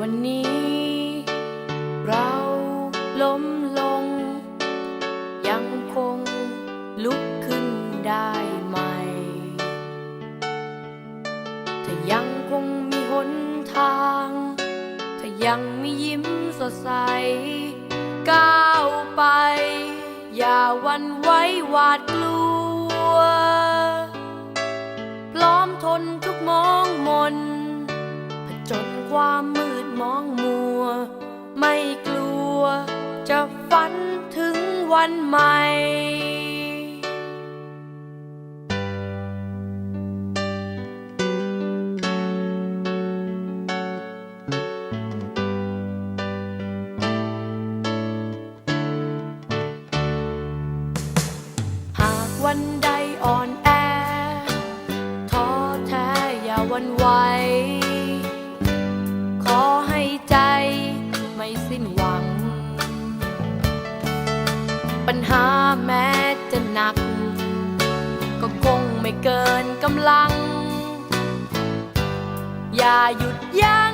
วันนี้ เราล้มลง ยังคงลุกขึ้นได้ใหมถ้ายังคงมีหนทาง ถ้ายังมียิ้มสดใส ก้าวไป อย่าวันไหว้หวาดกลัว พร้อมทนทุกมองมน จญความมืดมองมัว ไม่กลัว จะฝันถึงวันใหม่หากวันใดอ่อนแอท้อแท้อย่าวันไหว นัก ก็คงไม่เกินกำลัง อย่าหยุดยั้ง